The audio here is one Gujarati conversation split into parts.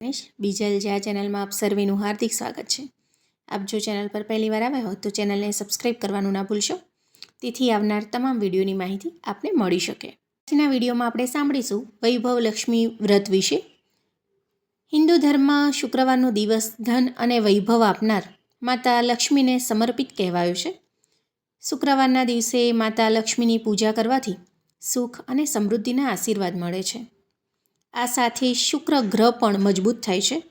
ગણેશ, બીજલ આ ચેનલમાં આપ સર્વેનું હાર્દિક સ્વાગત છે. આપ જો ચેનલ પર પહેલી વાર આવ્યા હો તો ચેનલને સબસ્ક્રાઈબ કરવાનું ના ભૂલશો. તેથી આવનાર તમામ વિડીયોની માહિતી આપને મળી શકે. આજના વિડીયોમાં આપણે સાંભળીશું વૈભવ લક્ષ્મી વ્રત વિશે. હિન્દુ ધર્મમાં શુક્રવારનો દિવસ ધન અને વૈભવ આપનાર માતા લક્ષ્મીને સમર્પિત કહેવાયો છે. શુક્રવારના દિવસે માતા લક્ષ્મીની પૂજા કરવાથી સુખ અને સમૃદ્ધિના આશીર્વાદ મળે છે. આ સાથે શુક્ર ગ્રહ પણ મજબૂત થાય છે.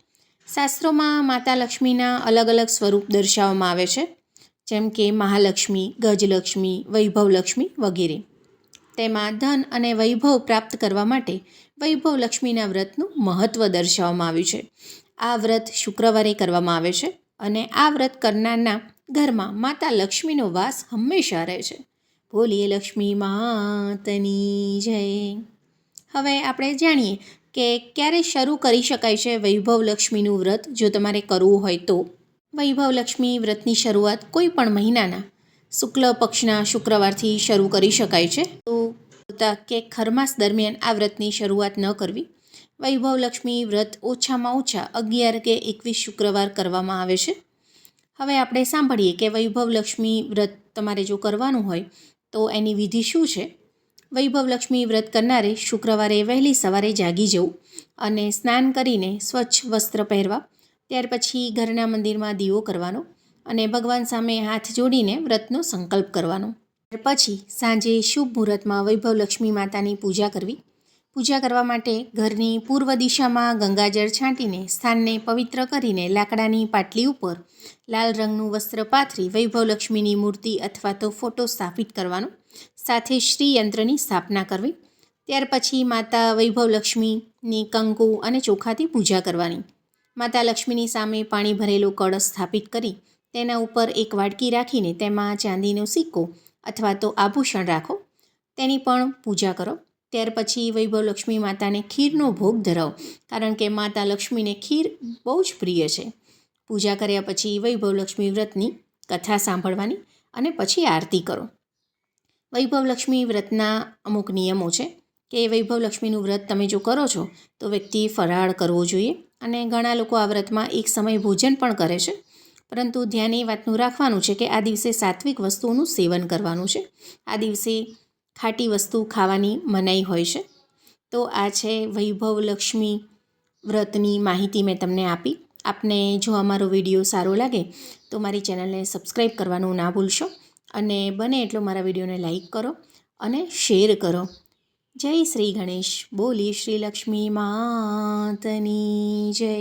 શાસ્ત્રોમાં માતા લક્ષ્મીના અલગ અલગ સ્વરૂપ દર્શાવવામાં આવે છે. જેમ કે મહાલક્ષ્મી, ગજલક્ષ્મી, વૈભવલક્ષ્મી વગેરે. તેમાં ધન અને વૈભવ પ્રાપ્ત કરવા માટે વૈભવ લક્ષ્મીના વ્રતનું મહત્ત્વ દર્શાવવામાં આવ્યું છે. આ વ્રત શુક્રવારે કરવામાં આવે છે અને આ વ્રત કરનારના ઘરમાં માતા લક્ષ્મીનો વાસ હંમેશા રહે છે. બોલીએ લક્ષ્મી માતની જય. હવે આપણે જાણીએ કે ક્યારે શરૂ કરી શકાય છે વૈભવ લક્ષ્મીનું વ્રત, જો તમારે કરવું હોય તો. વૈભવ લક્ષ્મી વ્રતની શરૂઆત કોઈ પણ મહિનાના, શુક્લ પક્ષના શુક્રવારથી શરૂ કરી શકાય છે. તો કે ખરમાસ દરમિયાન આ વ્રતની શરૂઆત ન કરવી. વૈભવ લક્ષ્મી વ્રત ઓછામાં ઓછા અગિયાર કે એકવીસ શુક્રવાર કરવામાં આવે છે. હવે આપણે સાંભળીએ કે વૈભવ લક્ષ્મી વ્રત તમારે જો કરવાનું હોય, તો એની વિધિ શું છે? વૈભવ લક્ષ્મી વ્રત કરનારે શુક્રવારે વહેલી સવારે જાગી જવું અને સ્નાન કરીને સ્વચ્છ વસ્ત્ર પહેરવા, ત્યાર પછી ઘરના મંદિરમાં દીવો કરવાનો અને ભગવાન સામે હાથ જોડીને વ્રતનો સંકલ્પ કરવાનો. ત્યાર પછી સાંજે શુભ મુહૂર્તમાં વૈભવલક્ષ્મી માતાની પૂજા કરવી. પૂજા કરવા માટે ઘરની પૂર્વ દિશામાં ગંગાજળ છાંટીને સ્થાનને પવિત્ર કરીને લાકડાની પાટલી ઉપર લાલ રંગનું વસ્ત્ર પાથરી વૈભવ લક્ષ્મીની મૂર્તિ અથવા તો ફોટો સ્થાપિત કરવાનો. સાથે શ્રી યંત્રની સ્થાપના કરવી. ત્યાર પછી માતા વૈભવ લક્ષ્મીની કંકુ અને ચોખાથી પૂજા કરવાની. માતા લક્ષ્મીની સામે પાણી ભરેલો કળશ સ્થાપિત કરી તેના ઉપર એક વાડકી રાખીને તેમાં ચાંદીનો સિક્કો અથવા તો આભૂષણ રાખો. તેની પણ પૂજા કરો. ત્યાર પછી વૈભવ લક્ષ્મી માતાને ખીરનો ભોગ ધરાવો, કારણ કે માતા લક્ષ્મીને ખીર બહુ જ પ્રિય છે. પૂજા કર્યા પછી વૈભવ લક્ષ્મી વ્રતની કથા સાંભળવાની અને પછી આરતી કરો. વૈભવ લક્ષ્મી વ્રતના અમુક નિયમો છે કે વૈભવલક્ષ્મીનું વ્રત તમે જો કરો છો, તો વ્યક્તિએ ફરાળ કરવો જોઈએ અને ઘણા લોકો આ વ્રતમાં એક સમય ભોજન પણ કરે છે. પરંતુ ધ્યાન એ વાતનું રાખવાનું છે કે આ દિવસે સાત્વિક વસ્તુઓનું સેવન કરવાનું છે. આ દિવસે ખાટી વસ્તુ ખાવાની મનાઈ હોય છે. તો આ છે વૈભવલક્ષ્મી વ્રતની માહિતી મેં તમને આપી. આપને જો અમારો વીડિયો સારો લાગે, તો મારી ચેનલને સબસ્ક્રાઈબ કરવાનું ના ભૂલશો. અને બને એટલો મારા વિડીયોને લાઈક કરો અને શેર કરો. જય શ્રી ગણેશ, બોલી શ્રી લક્ષ્મી માતની જય.